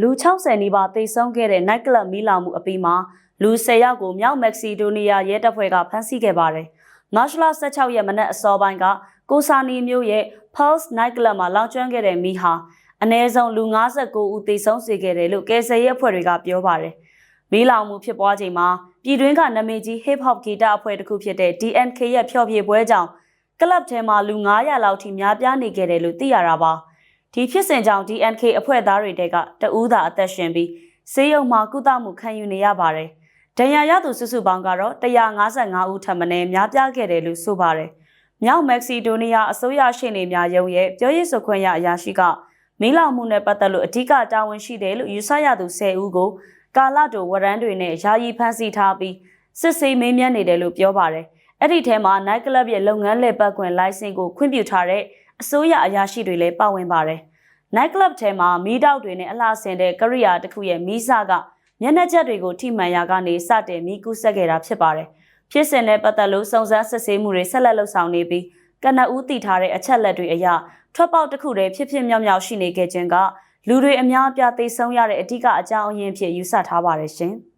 လူ60နီးပါးသေဆုံးခဲ့တဲ့ night club မီးလောင်မှုအပြီးမှာလူ10ယောက်ကိုမြောက်မက္ကဆီဒိုနီးယားရဲတပ်ဖွဲ့ကဖမ်းဆီးခဲ့ပါတယ်။မတ်လ16ရက်မနက်အစောပိုင်းကကိုဆာနီမြို့ရဲ့ Pulse Night Club မှာလောင်ကျွမ်းခဲ့တဲ့မီးဟာအနည်းဆုံးလူ59ဦးသေဆုံးစေခဲ့တယ်လို့ကယ်ဆယ်ရေးအဖွဲ့တွေကပြောပါတယ်။မီးလောင်မှုဖြစ်ပွားချိန်မှာပြည်တွင်းကနာမည်ကြီး hip hop ဂီတအဖွဲ့တစ်ခုဖြစ်တဲ့ DNK ရဲ့ဖျော်ဖြေပွဲကြောင့်ကလပ်ထဲမှာလူ900လောက်ထိများပြားနေခဲ့တယ်လို့သိရတာပါ။ ဒီဖြစ်စဉ်ကြောင့် DNK အဖွဲ့သားတွေတဲကတဦးသာအသက်ရှင်ပြီးဆေးရုံမှာကုသမှုခံယူနေရပါတယ်။ဒဏ်ရာရသူစုစုပေါင်းကတော့155ဦးထပ်မံများပြားခဲ့တယ်လို့ဆိုပါတယ်။မြောက်မက္ကဆီဒိုနီးယားအစိုးရရှိနေများရုံးရဲ့ပြောရေးဆိုခွင့်ရအရာရှိကမီးလောင်မှုနဲ့ပတ်သက်လို့အဓိကတာဝန်ရှိတယ်လို့ယူဆရသူ10ဦးကိုကာလတိုဝရန်တွေနဲ့ယာယီဖမ်းဆီးထားပြီးစစ်ဆေးမေးမြန်းနေတယ်လို့ပြောပါတယ်။အဲ့ဒီထဲမှာ night club ရဲ့လုပ်ငန်းလည်ပတ်ခွင့် license ကိုခွင့်ပြုထားတဲ့ အစိုးရအရာရှိတွေလည်းပါဝင်ပါတယ်။ night club ထဲမှာမီးတောက်တွေနဲ့အလှဆင်တဲ့ကရိယာတစ်ခုရဲ့မီးစကမျက်နှာချက်တွေကိုထိမှန်ရာကနေစတင်မီးကူးဆက်ခဲ့တာဖြစ်ပါတယ်။ဖြစ်စဉ်နဲ့ပတ်သက်လို့စုံစမ်းစစ်ဆေးမှုတွေဆက်လက်လုပ်ဆောင်နေပြီးကနဦးတည်ထားတဲ့အချက်လက်တွေအရထွက်ပေါက်တစ်ခုတည်းဖြစ်ဖြစ်မြောက်မြောက်ရှိနေခဲ့ခြင်းကလူတွေအများအပြားသေဆုံးရတဲ့အဓိကအကြောင်းအရင်းဖြစ်ယူဆထားပါတယ်ရှင်။